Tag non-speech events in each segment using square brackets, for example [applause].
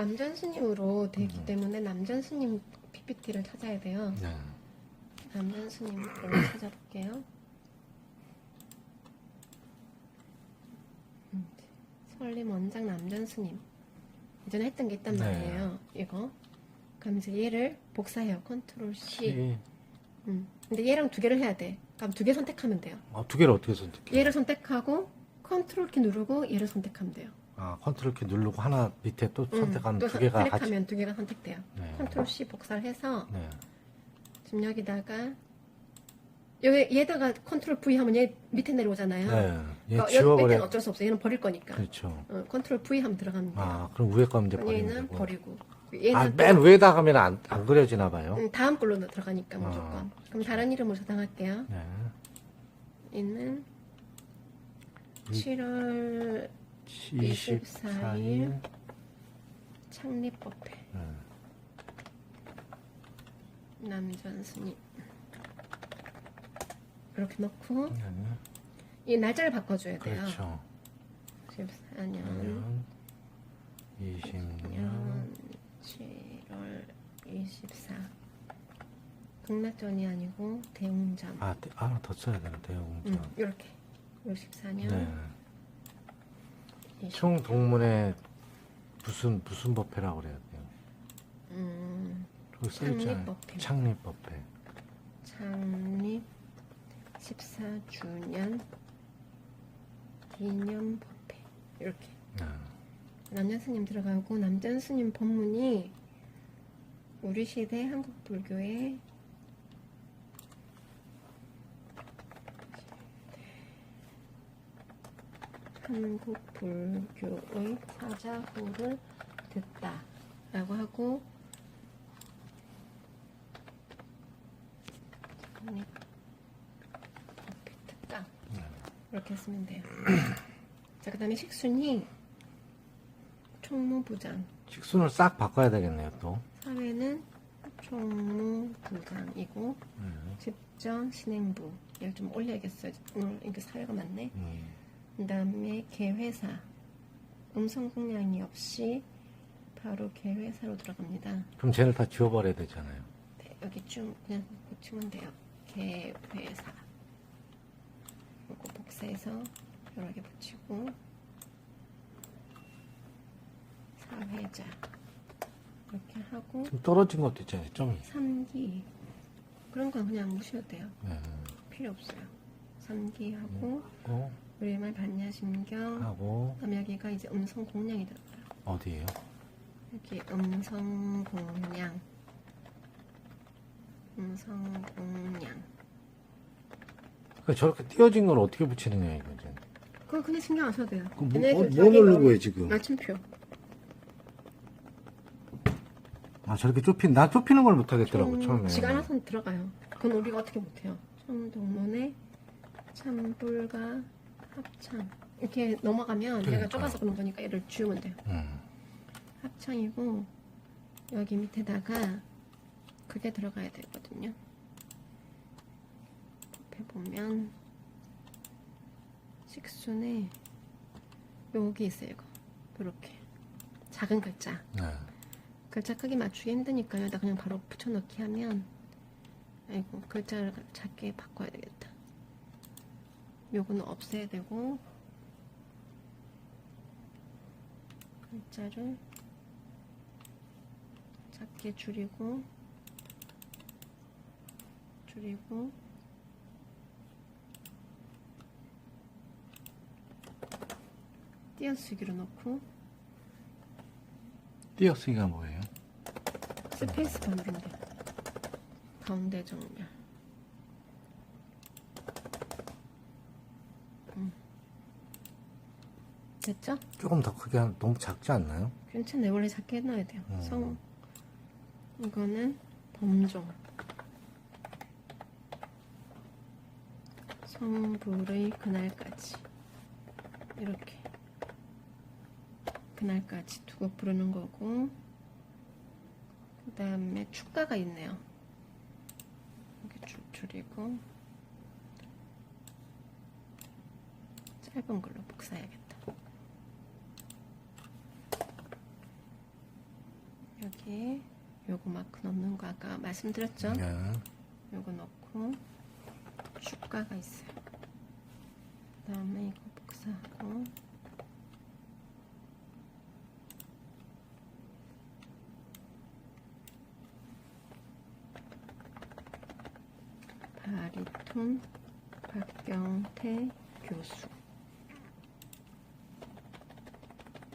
남전 스님으로 돼 있기 음. 때문에 남전 스님 PPT를 찾아야 돼요. 네. 남전 스님 걸로 찾아볼게요. 음, 설림 원장 남전 스님 예전에 했던 게 있단 네. 말이에요. 이거 그럼 이제 얘를 복사해요. 컨트롤 C. 이- 음. 근데 얘랑 두 개를 해야 돼. 그럼 두 개 선택하면 돼요. 아, 두 개를 어떻게 선택해? 얘를 선택하고 컨트롤 키 누르고 얘를 선택하면 돼요. 아, 컨트롤 키 누르고 하나 밑에 또 음, 선택하면 또 두 개가 같이. 클릭하면 두 개가 선택돼요. 네. 컨트롤 C 복사를 해서 네. 지금 여기다가 여기 얘다가 컨트롤 V 하면 얘 밑에 내려오잖아요. 네. 얘 어, 여기 지워버려. 어쩔 수 없어. 얘는 버릴 거니까. 그렇죠. 어, 컨트롤 V 하면 들어가면 돼요. 아, 그럼 위에 거면 이제 버리면 얘는 되고. 버리고. 얘는 아, 또, 맨 위에다 가면 안, 안 그려지나 봐요. 음, 다음 걸로 들어가니까 아, 무조건. 그럼 다른 이름으로 저장할게요. 네. 얘는 이- 7월 24일. 창립법회 네. 남전 스님 이렇게 넣고 네. 이 날짜를 바꿔줘야 돼요. 그렇죠. 14년 그러면 20년 7월 24 극락전이 아니고 대웅전 아, 대- 아, 더 써야 되나 대웅전. 음, 이렇게 54년 네. 20, 총 동문회 무슨 무슨 법회라 고 그래야 돼요? 음, 저기 써 있잖아요. 창립법회. 창립법회. 창립 14주년 기념 법회 이렇게 네. 남전 스님 들어가고 남전 스님 법문이 우리 시대 한국 불교의 한국 불교의 사자후를 듣다 라고 하고 창립 법회 특강 네. 이렇게 쓰면 돼요. [clears throat] 자, 그 다음에 식순이 총무부장, 식순을 싹 바꿔야 되겠네요, 또. 사회는 총무부장이고 네. 집정 신행부 얘를 좀 올려야겠어요. 오늘 이게 사회가 많네. 음. 그 다음에 개회사 음성 공량이 없이 바로 개회사로 들어갑니다. 그럼 쟤를 다 지워버려야 되잖아요. 네, 여기 좀 그냥 붙이면 돼요. 개회사. 이거 복사해서 여러 개 붙이고 사회자 이렇게 하고 좀 떨어진 것도 있잖아요, 점이. 3기 그런 건 그냥 무시해도 돼요. 네. 필요 없어요. 3기 하고 하고, 우리말 반야심경 하고, 그다음에 여기가 이제 음성 공량이 들어가요. 어디에요? 여기 음성 공량 음성 공량 그 저렇게 띄어진 걸 어떻게 붙이느냐, 이거죠. 그거 그냥 신경 안 써도 돼요. 그 뭐, 얘네들 뭐, 뭐 자기 누른 거예요, 지금? 맞춤표. 아, 저렇게 좁힌, 나 좁히는 걸 못하겠더라고, 좀 처음에. 지가 알아서 들어가요. 그건 우리가 어떻게 못해요. 청동문에 참불과 합창 이렇게 넘어가면 얘가 그러니까요. 좁아서 그런 거니까 얘를 지우면 돼요. 음. 합창이고 여기 밑에다가 그게 들어가야 되거든요. 옆에 보면 식순에 여기 있어요. 이거 이렇게 작은 글자. 네. 글자 크기 맞추기 힘드니까 여기다 그냥 바로 붙여넣기 하면 아이고 글자를 작게 바꿔야 되겠다. 요거는 없애야 되고 글자를 작게 줄이고 줄이고 띄어쓰기로 넣고 띄어쓰기가 뭐예요? 스페이스 돼. 가운데 정렬. 음. 됐죠? 조금 더 크게 한, 너무 작지 않나요? 괜찮네. 원래 작게 해놔야 돼요. 음. 성. 이거는 범종. 성불의 그날까지. 이렇게. 그날까지 두고 부르는 거고. 그 다음에 축가가 있네요. 이렇게 줄 줄이고. 짧은 걸로 복사해야겠다. 여기에 요거 마크 넣는 거 아까 말씀드렸죠? 네. 요거 넣고 축가가 있어요. 그 다음에 이거 복사하고 바리톤 박경태 교수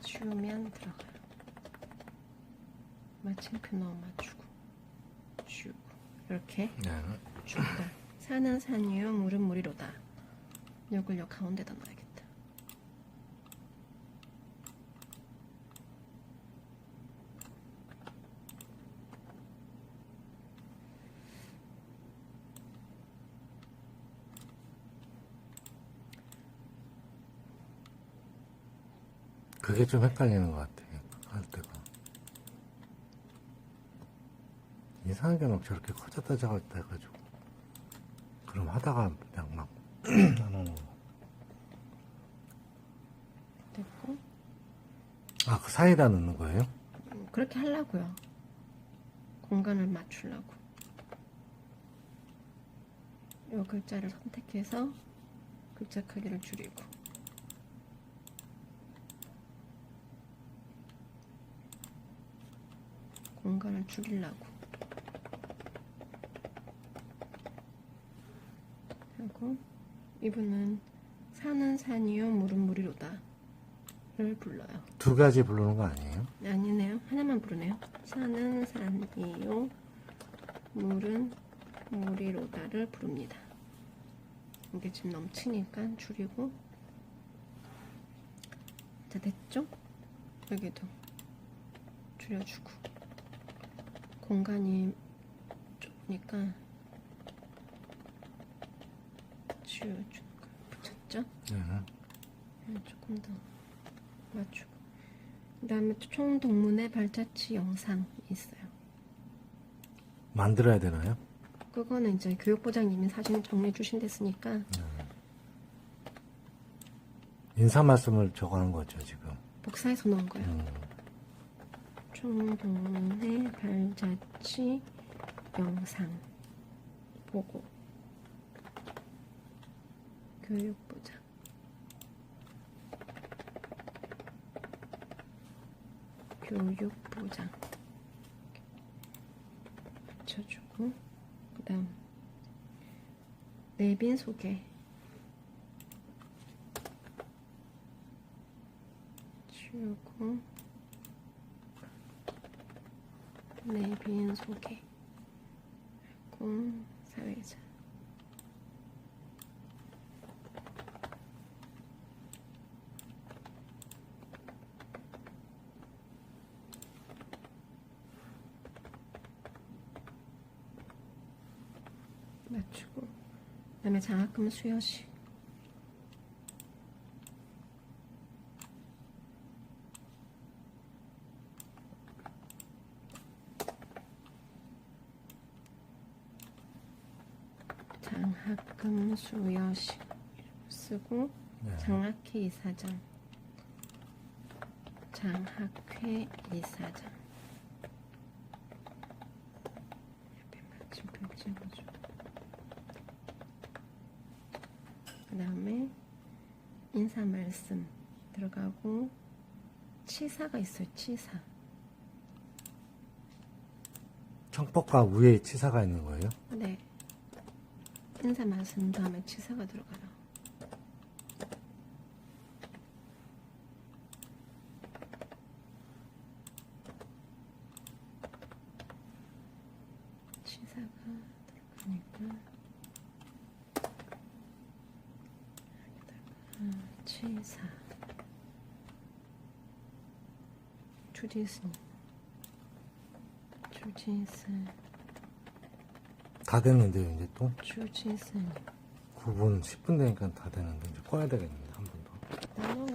지우면 들어가요. 마침표 넣어 맞추고 지우고 이렇게 네. 죽다. 산은 산이요, 물은 물이로다. 요걸 요 가운데다 넣어야겠다. 그게 좀 헷갈리는 것 같아. 할 때가. 이상하게 막 저렇게 커졌다 작았다 해가지고. 그럼 하다가 그냥 막, 안 오는 거. 됐고, 아, 그 사이에다 넣는 거예요? 음, 그렇게 하려고요. 공간을 맞추려고. 요 글자를 선택해서 글자 크기를 줄이고. 공간을 줄이려고. 하고 이분은 산은 산이요 물은 물이로다 를 불러요. 두 가지 부르는 거 아니에요? 아니네요. 하나만 부르네요. 산은 산이요. 물은 물이로다를 부릅니다. 이게 지금 넘치니까 줄이고. 자, 됐죠? 여기도 줄여주고. 공간이 좁으니까 지워주는 거 붙였죠? 네. 조금 더 맞추고 그 다음에 총 동문회 발자취 영상 있어요 만들어야 되나요? 그거는 이제 교육부장님이 사진 정리해 주신 데으니까 인사 말씀을 적어하는 거죠, 지금. 복사해서 넣은 거예요 음, 총 동문회 발자취 영상 보고 교육부장. 교육부장. 붙여주고 그 다음 내빈 소개. 지우고 내빈 소개. 하고 사회자 맞추고 그 다음에 장학금 수여식 장학금 수여식 쓰고 네. 장학회 이사장. 장학회 이사장. 옆에 마침표 찍어줘 그 다음에 인사 말씀 들어가고 치사가 있어요 치사. 청법과 위에 치사가 있는 거예요? 네. 인사 말씀 다음에 치사가 들어가요 7사. 주짓수. 주짓수. 다 됐는데요 이제 또? 주짓수. 9분 10분 되니까 다 되는데 이제 꺼야 되겠는데 한 번 더. 나눠 어.